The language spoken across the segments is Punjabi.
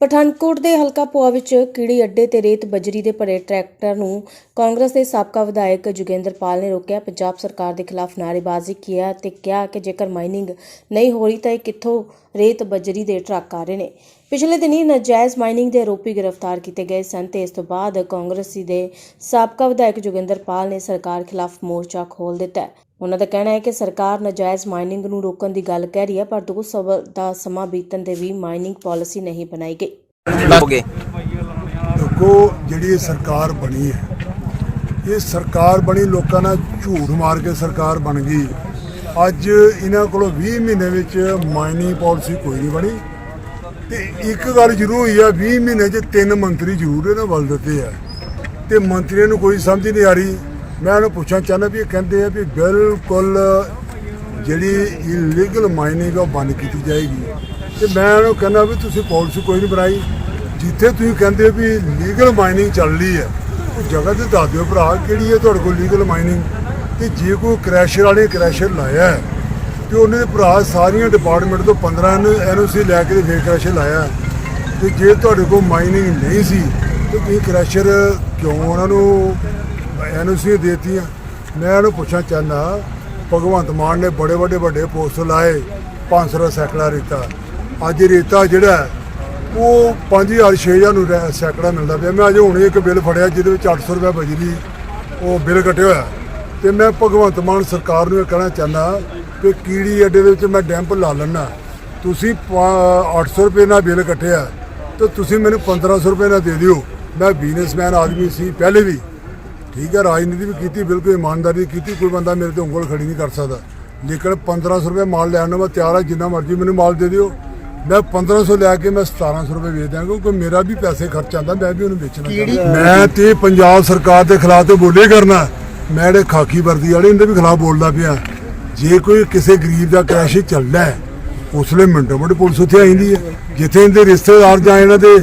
ਪਠਾਨਕੋਟ ਦੇ ਹਲਕਾ ਪੋਆ ਵਿੱਚ ਕੀੜੀ ਅੱਡੇ ਤੇ ਰੇਤ ਬਜਰੀ ਦੇ ਭਰੇ ਟਰੈਕਟਰ ਨੂੰ ਕਾਂਗਰਸ ਦੇ ਸਾਬਕਾ ਵਿਧਾਇਕ ਜੋਗਿੰਦਰ ਪਾਲ ਨੇ ਰੋਕਿਆ। ਪੰਜਾਬ ਸਰਕਾਰ ਦੇ ਖਿਲਾਫ ਨਾਅਰੇਬਾਜ਼ੀ ਕੀਤਾ ਤੇ ਕਿਹਾ ਕਿ ਜੇਕਰ ਮਾਈਨਿੰਗ ਨਹੀਂ ਹੋ ਰਹੀ ਤਾਂ ਇਹ ਕਿੱਥੋਂ ਰੇਤ ਬਜਰੀ ਦੇ ਟਰੱਕ ਆ ਰਹੇ ਨੇ। ਪਿਛਲੇ ਦਿਨੀ ਨਜਾਇਜ਼ ਮਾਈਨਿੰਗ ਦੇ ਆਰੋਪੀ ਗ੍ਰਿਫਤਾਰ ਕੀਤੇ ਗਏ ਸਨ ਤੇ ਇਸ ਤੋਂ ਬਾਅਦ ਕਾਂਗਰਸੀ ਦੇ ਸਾਬਕਾ ਵਿਧਾਇਕ ਜੋਗਿੰਦਰ ਪਾਲ ਨੇ ਸਰਕਾਰ ਖਿਲਾਫ ਮੋਰਚਾ ਖੋਲ ਦਿੱਤਾ ਉਹਨਾਂ ਦਾ ਕਹਿਣਾ ਹੈ ਕਿ ਸਰਕਾਰ ਨਜਾਇਜ਼ ਮਾਈਨਿੰਗ ਨੂੰ ਰੋਕਣ ਦੀ ਗੱਲ ਕਹਿ ਰਹੀ ਹੈ ਪਰ ਦੋ ਸਾਲ ਦਾ ਸਮਾਂ ਬੀਤਣ ਦੇ ਵੀ ਮਾਈਨਿੰਗ ਪਾਲਿਸੀ ਨਹੀਂ ਬਣਾਈ ਗਈ। ਦੇਖੋ ਜਿਹੜੀ ਇਹ ਸਰਕਾਰ ਬਣੀ ਹੈ ਇਹ ਸਰਕਾਰ ਬਣੀ ਲੋਕਾਂ ਨਾਲ ਝੂਠ ਮਾਰ ਕੇ ਸਰਕਾਰ ਬਣ ਗਈ। ਅੱਜ ਇਹਨਾਂ ਕੋਲੋਂ 20 ਮਹੀਨੇ ਵਿੱਚ ਮਾਈਨਿੰਗ ਪਾਲਿਸੀ ਕੋਈ ਨਹੀਂ ਬਣੀ। ਤੇ ਇੱਕ ਗੱਲ ਜ਼ਰੂਰ ਹੋਈ ਆ 20 ਮਹੀਨੇ 'ਚ ਤਿੰਨ ਮੰਤਰੀ ਜ਼ਰੂਰ ਇਹਨਾਂ ਵੱਲ ਦਿੱਤੇ ਆ। ਤੇ ਮੰਤਰੀਆਂ ਨੂੰ ਕੋਈ ਸਮਝ ਨਹੀਂ ਆ ਰਹੀ ਮੈਂ ਉਹਨੂੰ ਪੁੱਛਣਾ ਚਾਹੁੰਦਾ ਵੀ ਇਹ ਕਹਿੰਦੇ ਆ ਵੀ ਬਿਲਕੁਲ ਜਿਹੜੀ ਇਲੀਗਲ ਮਾਈਨਿੰਗ ਉਹ ਬੰਦ ਕੀਤੀ ਜਾਏਗੀ। ਤੇ ਮੈਂ ਉਹਨੂੰ ਕਹਿੰਦਾ ਵੀ ਤੁਸੀਂ ਪਾਲਿਸੀ ਕੋਈ ਨਹੀਂ ਬਣਾਈ। ਜਿੱਥੇ ਤੁਸੀਂ ਕਹਿੰਦੇ ਹੋ ਵੀ ਲੀਗਲ ਮਾਈਨਿੰਗ ਚੱਲ ਰਹੀ ਹੈ ਉਹ ਜਗ੍ਹਾ ਤੇ ਦੱਸ ਦਿਓ ਭਰਾ ਕਿਹੜੀ ਹੈ ਤੁਹਾਡੇ ਕੋਲ ਲੀਗਲ ਮਾਈਨਿੰਗ ਤੇ ਜੇ ਕੋਈ ਕ੍ਰੈਸ਼ਰ ਵਾਲੇ ਕ੍ਰੈਸ਼ਰ ਲਾਇਆ ਹੈ, ਤੇ ਉਹਨੇ ਦੇ ਭਰਾ ਸਾਰੀਆਂ ਡਿਪਾਰਟਮੈਂਟ ਤੋਂ 15 ਐਨਓਸੀ ਲੈ ਕੇ ਫੇਰ ਕ੍ਰੈਸ਼ਰ ਲਾਇਆ ਹੈ। ਤੇ ਜੇ ਤੁਹਾਡੇ ਕੋਲ ਮਾਈਨਿੰਗ ਨਹੀਂ ਸੀ ਤੇ ਤੁਸੀਂ ਕ੍ਰੈਸ਼ਰ ਕਿਉਂ ਉਹਨਾਂ ਨੂੰ ਐਨਓਸੀ ਦੇਤੀਆਂ। ਮੈਂ ਇਹਨੂੰ ਪੁੱਛਣਾ ਚਾਹੁੰਦਾ ਭਗਵੰਤ ਮਾਨ ਨੇ ਬੜੇ ਵੱਡੇ ਵੱਡੇ ਪੋਸਟ ਲਾਏ 500 ਦਾ ਸੈਕੜਾ ਰੇਤਾ। ਅੱਜ ਰੇਤਾ ਜਿਹੜਾ ਹੈ, ਉਹ 5000 6000 ਨੂੰ ਰੈ- ਸੈਕੜਾ ਮਿਲਦਾ ਪਿਆ। ਮੈਂ ਅਜੇ ਹੁਣੇ ਇੱਕ ਬਿੱਲ ਫੜਿਆ ਜਿਹਦੇ ਵਿੱਚ 800 ਰੁਪਏ ਬਜਰੀ ਉਹ ਬਿੱਲ ਕੱਟਿਆ ਹੋਇਆ। ਤੇ ਮੈਂ ਭਗਵੰਤ ਮਾਨ ਸਰਕਾਰ ਨੂੰ ਇਹ ਕਹਿਣਾ ਚਾਹੁੰਦਾ ਕਿ ਕੀੜੀ ਅੱਡੇ ਦੇ ਵਿੱਚ ਮੈਂ ਡੈਂਪ ਲਾ ਲੈਣਾ ਤੁਸੀਂ ਪਾ- 800 ਰੁਪਏ ਨਾਲ ਬਿੱਲ ਕੱਟਿਆ ਤੇ ਤੁਸੀਂ ਮੈਨੂੰ 1500 ਰੁਪਏ ਨਾਲ ਦੇ ਦਿਓ। ਮੈਂ ਬਿਜ਼ਨਸਮੈਨ ਆਦਮੀ ਸੀ ਪਹਿਲੇ ਵੀ। ਠੀਕ ਹੈ ਰਾਜਨੀਤੀ ਵੀ ਕੀਤੀ ਬਿਲਕੁਲ ਇਮਾਨਦਾਰੀ ਕੀਤੀ ਕੋਈ ਬੰਦਾ ਮੇਰੇ ਤੇ ਉਂਗਲ ਖੜੀ ਨਹੀਂ ਕਰ ਸਕਦਾ। ਲੇਕਿਨ 1500 ਰੁਪਏ ਮਾਲ ਲੈਣ ਨੂੰ ਮੈਂ ਤਿਆਰ ਹਾਂ ਜਿੰਨਾ ਮਰਜ਼ੀ ਮੈਨੂੰ ਮਾਲ ਦੇ ਦਿਓ। ਮੈਂ 1500 ਲੈ ਕੇ ਮੈਂ 1700 ਰੁਪਏ ਵੇਚ ਦਿਆਂਗਾ ਕਿਉਂਕਿ ਮੇਰਾ ਵੀ ਪੈਸੇ ਖਰਚ ਆਉਂਦਾ ਮੈਂ ਵੀ ਉਹਨੂੰ ਵੇਚਣਾ ਮੈਂ ਤੇ ਪੰਜਾਬ ਸਰਕਾਰ ਦੇ ਖਿਲਾਫ ਤੇ ਬੋਲੇ ਕਰਨਾ। ਮੈਂ ਜਿਹੜੇ ਖਾਕੀ ਵਰਦੀ ਵਾਲੇ ਇਹਦੇ ਵੀ ਖਿਲਾਫ ਬੋਲਦਾ ਪਿਆ। ਜੇ ਕੋਈ ਕਿਸੇ ਗਰੀਬ ਦਾ ਕ੍ਰੈਸ਼ ਚੱਲਦਾ ਹੈ ਉਸ ਵੇਲੇ ਮਿੰਟੋ ਮਿੰਟ ਪੁਲਿਸ ਉੱਥੇ ਆ ਜਾਂਦੀ ਹੈ। ਜਿੱਥੇ ਇਹਦੇ ਰਿਸ਼ਤੇਦਾਰ ਜਾਂ ਇਹਨਾਂ ਦੇ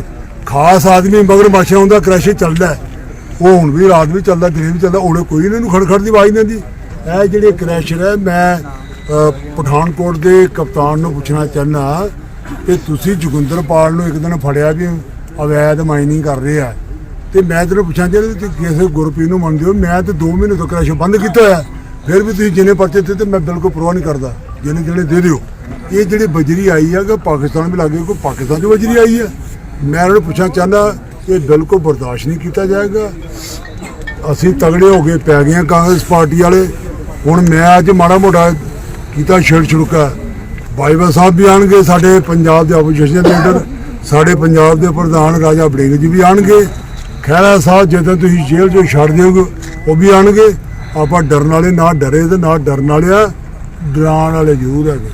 ਖਾਸ ਆਦਮੀ ਮਗਰ ਮਾਸ਼ਾ ਹੁੰਦਾ ਕ੍ਰੈਸ਼ ਚੱਲਦਾ ਹੈ ਉਹ ਹੁਣ ਵੀ ਰਾਤ ਵੀ ਚੱਲਦਾ, ਦਿਨ ਵੀ ਚੱਲਦਾ, ਉਹਨੇ ਕੋਈ ਨਹੀਂ ਇਹਨੂੰ ਖੜਖੜ ਦੀ ਆਵਾਜ਼ ਨਹੀਂ ਦਿੰਦੀ ਇਹ ਜਿਹੜੇ ਕ੍ਰੈਸ਼ਰ ਹੈ, ਮੈਂ ਪਠਾਨਕੋਟ ਦੇ ਕਪਤਾਨ ਨੂੰ ਪੁੱਛਣਾ ਚਾਹੁੰਦਾ ਕਿ ਤੁਸੀਂ ਜੋਗਿੰਦਰ ਪਾਲ ਨੂੰ ਇੱਕ ਦਿਨ ਫੜਿਆ ਵੀ ਅਵੈਧ ਮਾਈਨਿੰਗ ਕਰ ਰਹੇ ਆ। ਤੇ ਮੈਂ ਤੈਨੂੰ ਪੁੱਛਾਂ ਜੇ ਤੁਸੀਂ ਕਿਸੇ ਗੁਰਪ੍ਰੀਤ ਨੂੰ ਮੰਨਦੇ ਹੋ? ਮੈਂ ਤੇ 2 ਮਹੀਨੇ ਤੋਂ ਕ੍ਰੈਸ਼ ਬੰਦ ਕੀਤਾ ਹੋਇਆ। ਫਿਰ ਵੀ ਤੁਸੀਂ ਜਿੰਨੇ ਪਰਚੇ ਦਿੱਤੇ ਤੇ ਮੈਂ ਬਿਲਕੁਲ ਪਰਵਾਹ ਨਹੀਂ ਕਰਦਾ। ਜਿਹਨੇ ਜਿਹੜੇ ਦੇ ਦਿਓ। ਇਹ ਜਿਹੜੀ ਬਜਰੀ ਆਈ ਆ ਕਿ ਪਾਕਿਸਤਾਨ ਵੀ ਲੱਗੇ ਕੋਈ ਪਾਕਿਸਤਾਨ ਦੀ ਬਜਰੀ ਆਈ ਹੈ ਮੈਂ ਉਹਨਾਂ ਨੂੰ ਪੁੱਛਣਾ ਚਾਹੁੰਦਾ ਇਹ ਬਿਲਕੁਲ ਬਰਦਾਸ਼ਤ ਨਹੀਂ ਕੀਤਾ ਜਾਏਗਾ। ਅਸੀਂ ਤਗੜੇ ਹੋ ਕੇ ਪੈ ਗਏ ਕਾਂਗਰਸ ਪਾਰਟੀ ਵਾਲੇ। ਹੁਣ ਮੈਂ ਅੱਜ ਮਾੜਾ ਮੋਟਾ ਕੀਤਾ ਛੇੜ ਛੁੜਕਾ। ਬਾਈਬਲ ਸਾਹਿਬ ਵੀ ਆਣਗੇ, ਸਾਡੇ ਪੰਜਾਬ ਦੇ ਆਪੋਜੀਸ਼ਨ ਲੀਡਰ ਸਾਡੇ ਪੰਜਾਬ ਦੇ ਪ੍ਰਧਾਨ ਰਾਜਾ ਬੜਿੰਗ ਜੀ ਵੀ ਆਣਗੇ। ਖਹਿਰਾ ਸਾਹਿਬ, ਜਦੋਂ ਤੁਸੀਂ ਜੇਲ੍ਹ 'ਚੋਂ ਛੱਡ ਦਿਓਗੇ, ਉਹ ਵੀ ਆਣਗੇ। ਆਪਾਂ ਡਰਨ ਵਾਲੇ ਨਾ ਡਰੇ ਤੇ ਨਾ ਡਰਨ ਵਾਲਿਆ ਡਰਾਉਣ ਵਾਲੇ ਜ਼ਰੂਰ ਹੈਗੇ।